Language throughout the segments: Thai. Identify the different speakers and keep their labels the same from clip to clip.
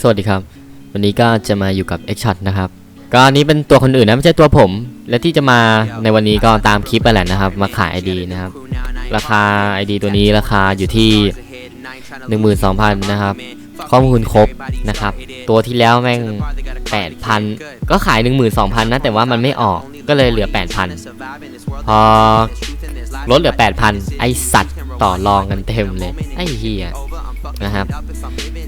Speaker 1: สวัสดีครับ วันนี้ก็จะมาอยู่กับ X Shot นะครับก็อันนี้เป็นตัวคนอื่นนะไม่ใช่ตัวผม และที่จะมาในวันนี้ก็ตามคลิปไปแหละนะครับ มาขาย ID นะครับ ราคา ID ตัวนี้ราคาอยู่ที่ 12,000นะครับ ข้อมูลครบนะครับ ตัวที่แล้วแม่ง 8,000 ก็ขาย 12,000นะแต่ว่ามันไม่ออกก็เลยเหลือ 8,000 พอลดเหลือ 8,000 ไอสัตว์ต่อรองกันเต็มเลย ไอเฮียนะครับ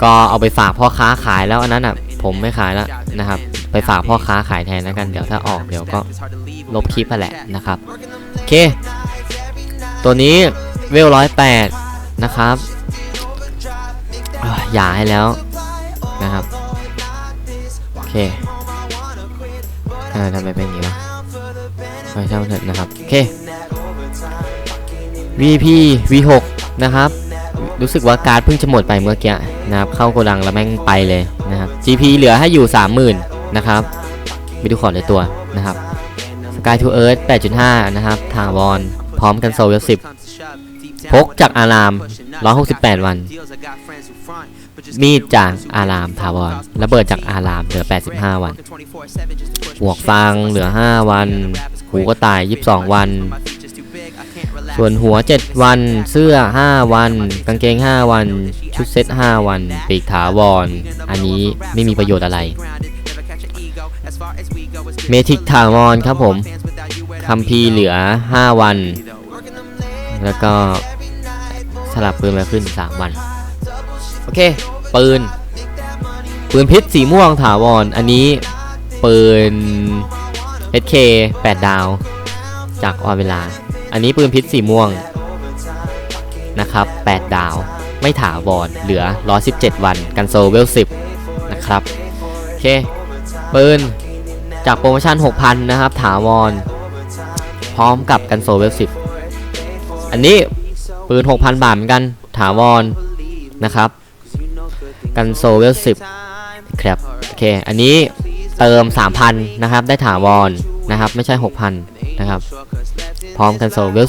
Speaker 1: ก็เอาไปฝากพ่อค้าขายแล้วอันนั้นอะผมไม่ขายแล้วนะครับ ไปฝากพ่อค้าขายแทนแล้วกันเดี๋ยวถ้าออกเดี๋ยวก็ลบคลิปไปแหละนะครับโอเค ตัวนี้เวลร้อยแปดนะครับอย่าให้แล้วนะครับโอเคอ่าทำไมเป็นอย่างนี้วะไม่ใช่างมันเถอะนะครับโอเค VP V6 นะครับ รู้สึกว่าการ์ดเพิ่งจะหมดไปเมื่อกี้ นะครับเข้าโกดังแล้วแม่งไปเลยนะครับ GP เหลือให้อยู่ 30,000 นะครับไปดูขอร์ดในตัวนะครับ Sky to Earth 8.5 นะครับทางวอนพร้อมกันโซเวล10พกจากอาราม 168 วัน มีดจากอารามถาวรระเบิดจากอารามเหลือ 85 วัน หวกฟางเหลือ 5 วัน หูก็ตาย 22 วัน ส่วนหัว 7 วัน เสื้อ 5 วัน กางเกง 5 วัน ชุดเซ็ต5วัน ปีกถาวรอันนี้ไม่มีประโยชน์อะไร เมทิกถาวรครับผมคัมภีเหลือ 5 วัน แล้วก็สลับปืนมาขึ้น 3 วัน โอเค ปืน ปืนพิษสีม่วงถาวรอันนี้ปืน SK 8 ดาว จากออเวลา อันนี้ปืนพิษสีม่วงนะครับ 8 ดาว ไม่ถาวรเหลือ 117 วัน กันโซเวล 10 นะครับ โอเค ปืน จากโปรโมชั่น 6,000 นะครับ ถาวร พร้อมกับกันโซเวล 10 อันนี้ปืน 6,000 บาทเหมือนกัน ถาวร นะครับ กันโซเวล 10 ครับ โอเค อันนี้เติม 3,000 นะครับ ได้ถาวร นะครับ ไม่ใช่ 6,000 นะครับ พร้อมกันโซลเวล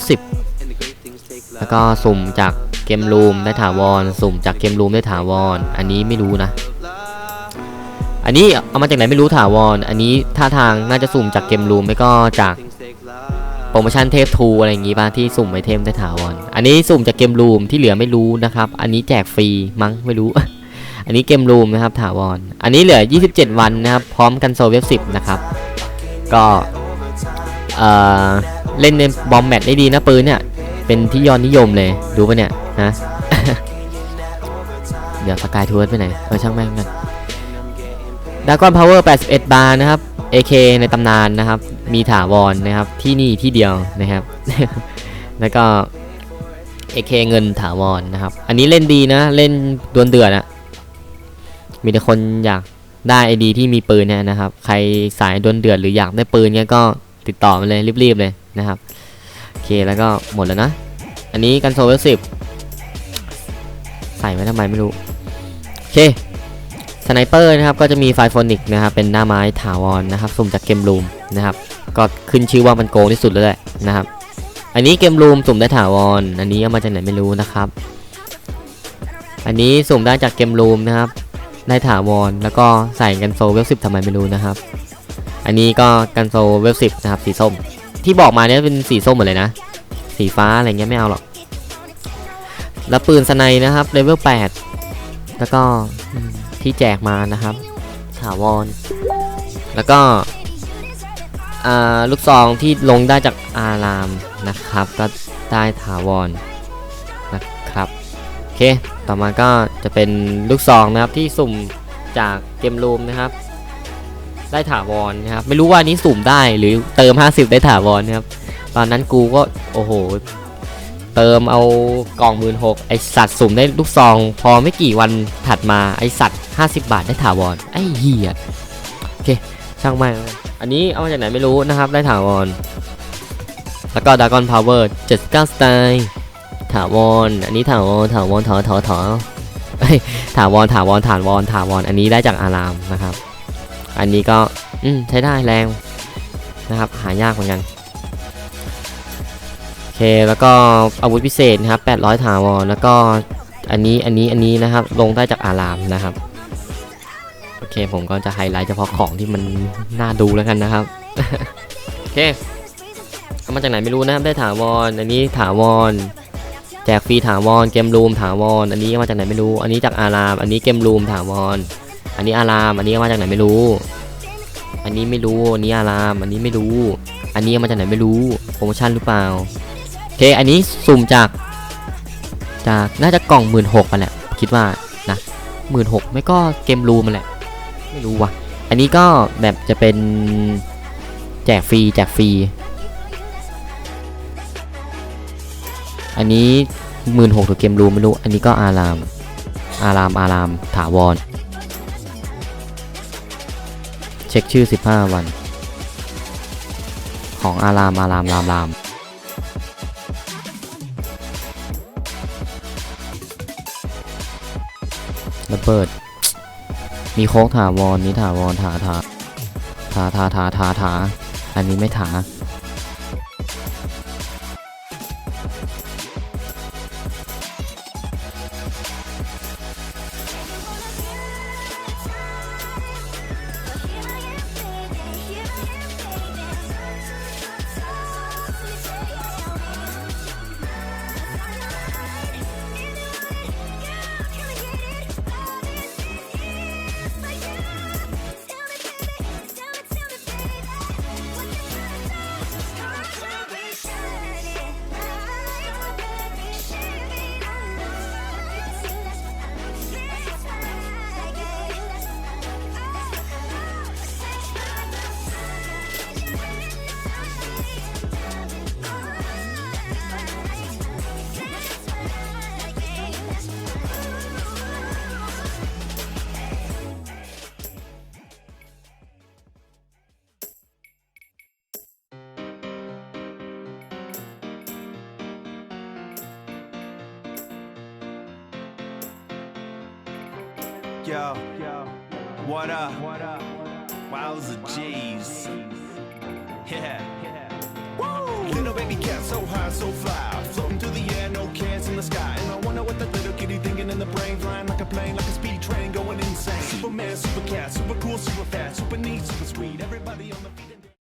Speaker 1: 10แล้วก็สุ่มจากเกมรูมได้ถาวร สุ่มจากเกมรูมได้ถาวร อันนี้ไม่รู้นะ อันนี้เอามาจากไหนไม่รู้ถาวร อันนี้ท่าทางน่าจะสุ่มจากเกมรูมไม่ก็จากโปรโมชั่นเทพทูอะไรอย่างงี้บ้างที่สุ่มไอเทมได้ถาวร อันนี้สุ่มจากเกมรูมที่เหลือไม่รู้นะครับ อันนี้แจกฟรีมั้งไม่รู้ อันนี้เกมรูมนะครับถาวร อันนี้เหลือ 27 วันนะครับ พร้อมกันโซเวฟ10 นะครับ ก็ เเล่นในบอมแมทได้ดีนะปืนเนี่ย เป็นที่ยอดนิยมเลยดูปะเนี่ยฮะเดี๋ยวสกายทัวร์ไปไหน เออช่างแม่งกันดากอนพาวเวอร์81 บาร์นะครับ AK ในตำนานนะครับ มีถาวรนะครับ ที่นี่ที่เดียวนะครับ แล้วก็ AK เงินถาวรนะครับ อันนี้เล่นดีนะ เล่นดวลเดือดอะมีแต่คนอยากได้ไอดีที่มีปืนเนี่ยนะครับ ใครสายดวลเดือดหรืออยากได้ปืนเนี่ยก็ ติดต่อมาเลยรีบๆเลยนะครับโอเคแล้วก็หมดแล้วนะ อันนี้กันโซเวลสิบใส่ไว้ทำไมไม่รู้โอเคสไนเปอร์นะครับก็จะมีไฟโฟนิกนะครับเป็นหน้าไม้ถาวรนะครับสุ่มจากเกมรูมนะครับก็ขึ้นชื่อว่ามันโกงที่สุดเลยแหละนะครับ อันนี้เกมรูมสุ่มได้ถาวรอันนี้เอามาจากไหนไม่รู้นะครับ อันนี้สุ่มได้จากเกมรูมนะครับได้ถาวรแล้วก็ใส่กันโซเวลสิบทำไมไม่รู้นะครับ อันนี้ก็กันโซเวลสิบนะครับสีส้ม ที่บอกมาเนี่ยเป็นสีส้มหมดเลยนะ สีฟ้าอะไรเงี้ยไม่เอาหรอก แล้วปืนสไนนะครับเลเวล8แล้วก็ที่แจกมานะครับถาวร แล้วก็ลูกซองที่ลงได้จากอารามนะครับ ก็ได้ถาวรนะครับโอเค ต่อมาก็จะเป็นลูกซองนะครับที่สุ่มจากเกมรูมนะครับ ได้ถาวรนะครับไม่รู้ว่านี้สุ่มได้หรือเติม 50 ได้ถาวรนะครับตอนนั้นกูก็โอ้โหเติมเอากล่องหมื่นหกไอสัตว์สุ่มได้ลูกซอง พอไม่กี่วันถัดมาไอสัตว์ 50 บาทได้ถาวรไอเหี้ยโอเคช่างแม่อันนี้เอามาจากไหนไม่รู้นะครับได้ถาวร แล้วก็ดากอนพาวเวอร์79สไตล์ถาวรอันนี้ถาวรถาวรถอถอถอถาวรถาวรถาวรถาวรอันนี้ได้จากอารามนะครับ อันนี้ก็อืมใช้ได้แรงนะครับ หายากเหมือนกันโอเคแล้วก็อาวุธพิเศษนะครับ800ถาวรแล้วก็อันนี้อันนี้อันนี้นะครับ ลงได้จากอารามนะครับโอเคผมก็จะไฮไลท์เฉพาะของที่มันน่าดูแล้วกันนะครับโอเคเอามาจากไหนไม่รู้นะครับได้ถาวรอันนี้ถาวรแจกฟรีถาวรเกมรูมถาวรอันนี้มาจากไหนไม่รู้ อันนี้จากอาราม อันนี้เกมรูมถาวร อันนี้อาราม อันนี้มาจากไหนไม่รู้ อันนี้ไม่รู้ อันนี้อาราม อันนี้ไม่รู้ อันนี้มาจากไหนไม่รู้ โปรโมชั่นหรือเปล่าโอเค อันนี้สุ่มจาก จากน่าจะกล่องหมื่นหกมาแหละ คิดว่านะหมื่นหกไม่ก็เกมรูมันแหละ ไม่รู้ว่ะ อันนี้ก็แบบจะเป็นแจกฟรีแจกฟรี อันนี้หมื่นหกถึงเกมรูไม่รู้ อันนี้ก็อาราม อาราม อาราม ถาวร เช็คชื่อ 15 วัน ของอารามอารามรามรามระเบิด มีโค้กถาวรนี้ถาวรถาถาถาถาถาถาถาอันนี้ไม่ถา
Speaker 2: Yo, what up? Wowza G's. Yeah.